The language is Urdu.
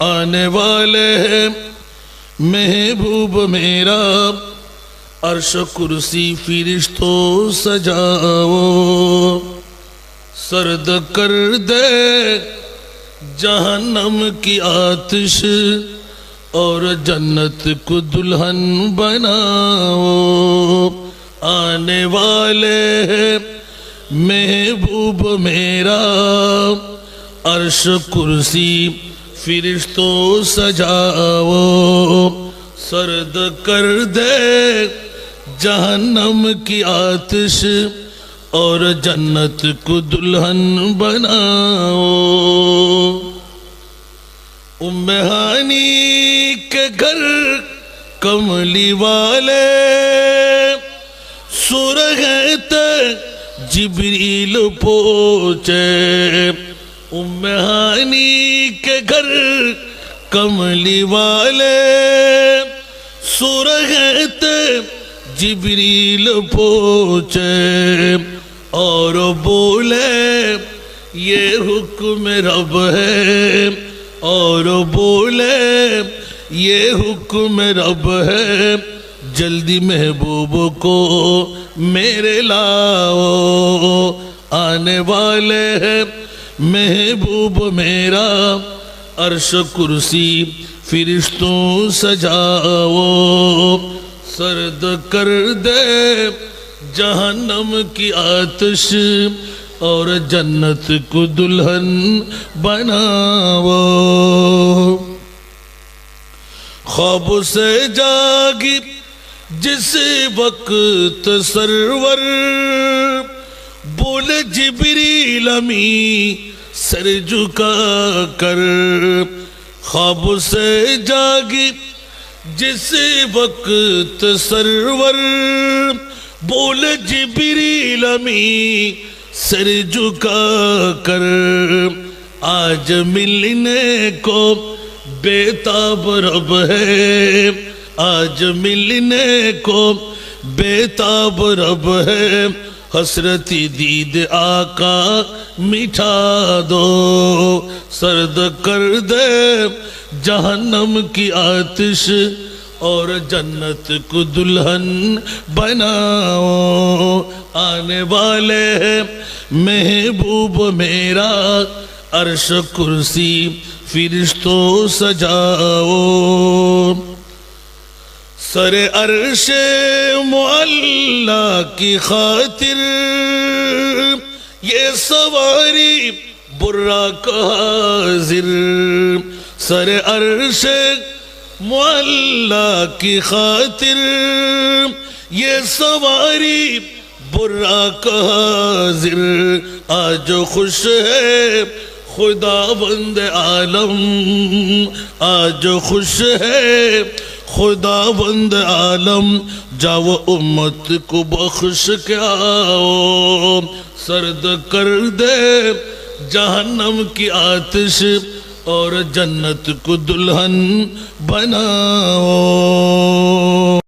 آنے والے ہیں۔ محبوب میرا، عرش کرسی فرشتوں سجاؤ۔ سرد کر دے جہنم کی آتش اور جنت کو دلہن بناؤ۔ آنے والے ہیں۔ محبوب میرا، عرش کرسی فرشتوں سجاؤ، سرد کر دے جہنم کی آتش اور جنت کو دلہن بناؤ۔ امہانی کے گھر کملی والے سرگت جبریل پوچے امہانی کے گھر کملی والے سرگت جبریل پوچے اور بولے، یہ حکم رب ہے۔ اور بولے، یہ حکم رب ہے۔ جلدی محبوب کو میرے لاؤ، آنے والے ہیں۔ محبوب میرا عرش کرسی فرشتوں سجاؤ، سرد کر دے جہنم کی آتش اور جنت کو دلہن بناو خواب سے جاگی جس وقت سرور بول جبریل امی سر جھکا کر خواب سے جاگی، جس وقت سرور بول جبریل امی سر جھکا کر آج ملنے کو بیتاب رب ہے۔ آج ملنے کو بیتاب رب ہے۔ حسرتی دید آقا مٹھا دو، سرد کر دے جہنم کی آتش اور جنت کو دلہن بناؤ۔ آنے والے ہیں محبوب میرا عرش کرسی فرشتوں سجاؤ۔ سر عرش معلہ کی خاطر، یہ سواری برا کا حاضر۔ سر عرش معلہ کی خاطر، یہ سواری برا کا حاضر۔ آج خوش ہے خدا بند عالم، آج خوش ہے خدا بند عالم، جاؤ امت کو بخش کے آؤ۔ سرد کر دے جہنم کی آتش اور جنت کو دلہن بناؤ۔